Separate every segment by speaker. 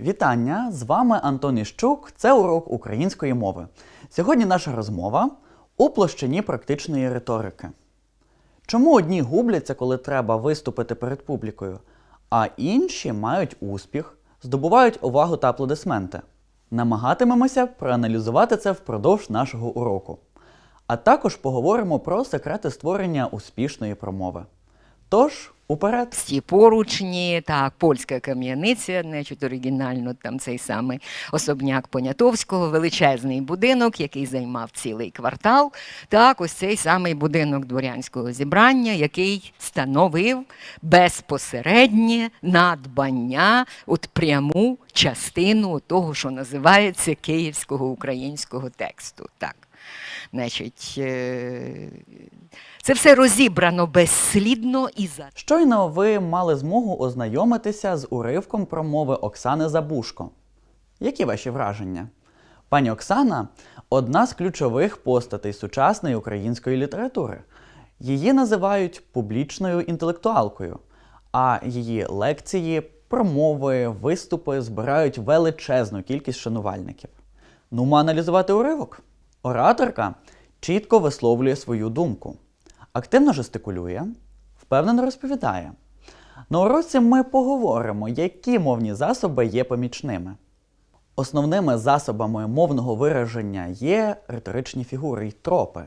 Speaker 1: Вітання! З вами Антон Іщук. Це урок української мови. Сьогодні наша розмова у площині практичної риторики. Чому одні губляться, коли треба виступити перед публікою, а інші мають успіх, здобувають увагу та аплодисменти? Намагатимемося проаналізувати це впродовж нашого уроку. А також поговоримо про секрети створення успішної промови. Тож, уперед!
Speaker 2: Всі поручні, так, польська кам'яниця, значить, оригінально там цей самий особняк Понятовського, величезний будинок, який займав цілий квартал. Так, ось цей самий будинок дворянського зібрання, який становив безпосереднє надбання, от пряму частину того, що називається київського українського тексту. Так. Значить, е, це все розібрано безслідно і за
Speaker 1: Щойно ви мали змогу ознайомитися з уривком промови Оксани Забушко. Які ваші враження? Пані Оксана одна з ключових постатей сучасної української літератури. Її називають публічною інтелектуалкою, а її лекції, промови, виступи збирають величезну кількість шанувальників. Ну, аналізувати уривок. Ораторка чітко висловлює свою думку, активно жестикулює, впевнено розповідає. На уроці ми поговоримо, які мовні засоби є помічними. Основними засобами мовного вираження є риторичні фігури й тропи,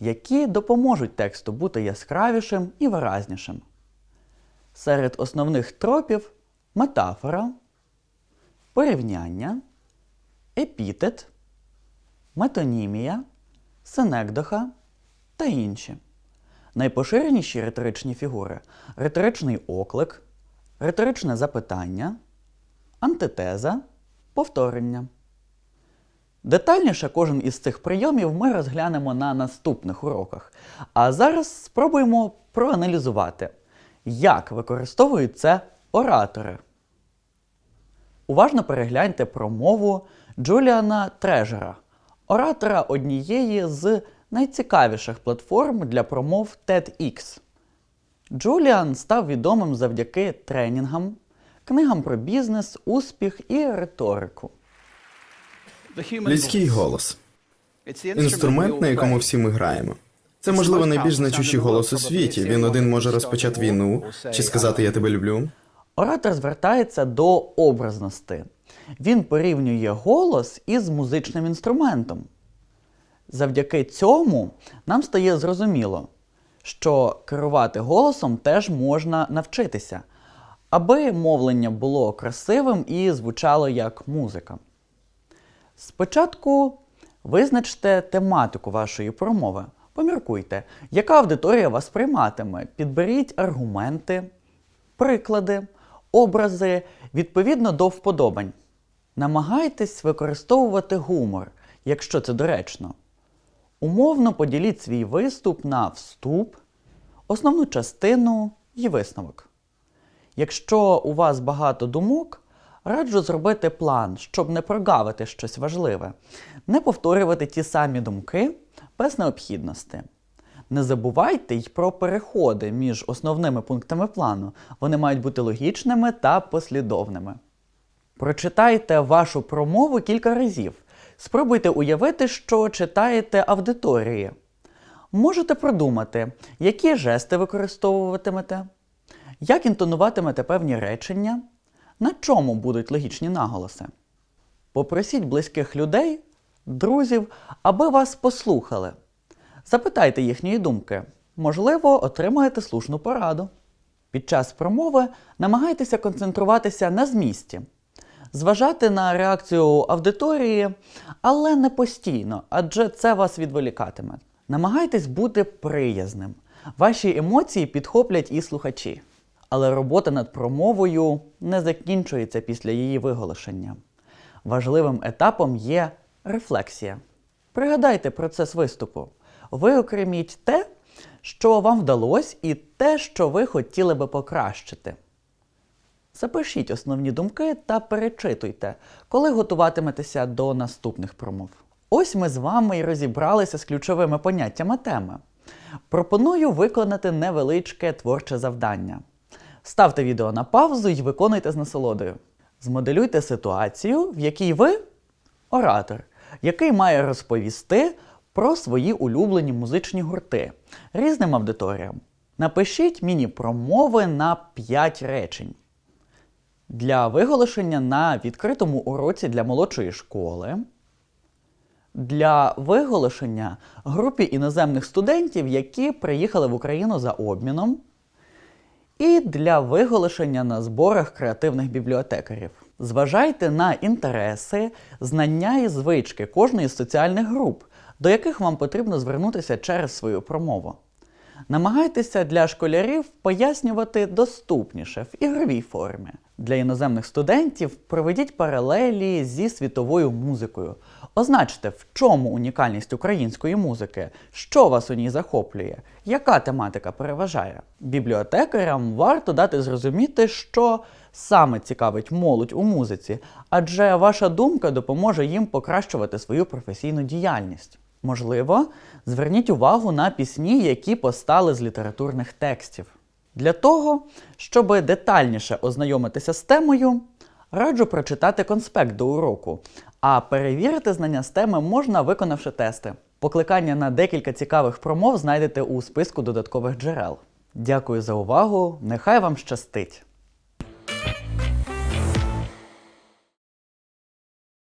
Speaker 1: які допоможуть тексту бути яскравішим і виразнішим. Серед основних тропів метафора, порівняння, епітет, метонімія, синекдоха та інші. Найпоширеніші риторичні фігури риторичний оклик, риторичне запитання, антитеза, повторення. Детальніше кожен із цих прийомів ми розглянемо на наступних уроках. А зараз спробуємо проаналізувати, як використовують це оратори. Уважно перегляньте промову Джуліана Трежера, оратора однієї з найцікавіших платформ для промов TEDx. Джуліан став відомим завдяки тренінгам, книгам про бізнес, успіх і риторику.
Speaker 3: Людський голос інструмент, на якому всі ми граємо. Це можливо найбільш значущий голос у світі. Він один може розпочати війну чи сказати Я тебе люблю.
Speaker 1: Оратор звертається до образності. Він порівнює голос із музичним інструментом. Завдяки цьому нам стає зрозуміло, що керувати голосом теж можна навчитися, аби мовлення було красивим і звучало як музика. Спочатку визначте тематику вашої промови. Поміркуйте, яка аудиторія вас прийматиме. Підберіть аргументи, приклади, образи відповідно до вподобань. Намагайтесь використовувати гумор, якщо це доречно. Умовно поділіть свій виступ на вступ, основну частину і висновок. Якщо у вас багато думок, раджу зробити план, щоб не прогавити щось важливе, не повторювати ті самі думки без необхідності. Не забувайте й про переходи між основними пунктами плану. Вони мають бути логічними та послідовними. Прочитайте вашу промову кілька разів. Спробуйте уявити, що читаєте аудиторії. Можете продумати, які жести використовуватимете, як інтонуватимете певні речення, на чому будуть логічні наголоси. Попросіть близьких людей, друзів, аби вас послухали. Запитайте їхньої думки. Можливо, отримаєте слушну пораду. Під час промови намагайтеся концентруватися на змісті, зважати на реакцію аудиторії, але не постійно, адже це вас відволікатиме. Намагайтесь бути приязним. Ваші емоції підхоплять і слухачі. Але робота над промовою не закінчується після її виголошення. Важливим етапом є рефлексія. Пригадайте процес виступу. Виокреміть те, що вам вдалося, і те, що ви хотіли би покращити. Запишіть основні думки та перечитуйте, коли готуватиметеся до наступних промов. Ось ми з вами і розібралися з ключовими поняттями теми. Пропоную виконати невеличке творче завдання. Ставте відео на паузу і виконуйте з насолодою. Змоделюйте ситуацію, в якій ви оратор, який має розповісти про свої улюблені музичні гурти різним аудиторіям. Напишіть міні-промови на 5 речень для виголошення на відкритому уроці для молодшої школи, для виголошення групі іноземних студентів, які приїхали в Україну за обміном, і для виголошення на зборах креативних бібліотекарів. Зважайте на інтереси, знання і звички кожної з соціальних груп, до яких вам потрібно звернутися через свою промову. Намагайтеся для школярів пояснювати доступніше в ігровій формі. Для іноземних студентів проведіть паралелі зі світовою музикою. Означте, в чому унікальність української музики, що вас у ній захоплює, яка тематика переважає. Бібліотекарям варто дати зрозуміти, що саме цікавить молодь у музиці, адже ваша думка допоможе їм покращувати свою професійну діяльність. Можливо, зверніть увагу на пісні, які постали з літературних текстів. Для того, щоб детальніше ознайомитися з темою, раджу прочитати конспект до уроку, а перевірити знання з теми можна, виконавши тести. Покликання на декілька цікавих промов знайдете у списку додаткових джерел. Дякую за увагу, нехай вам щастить!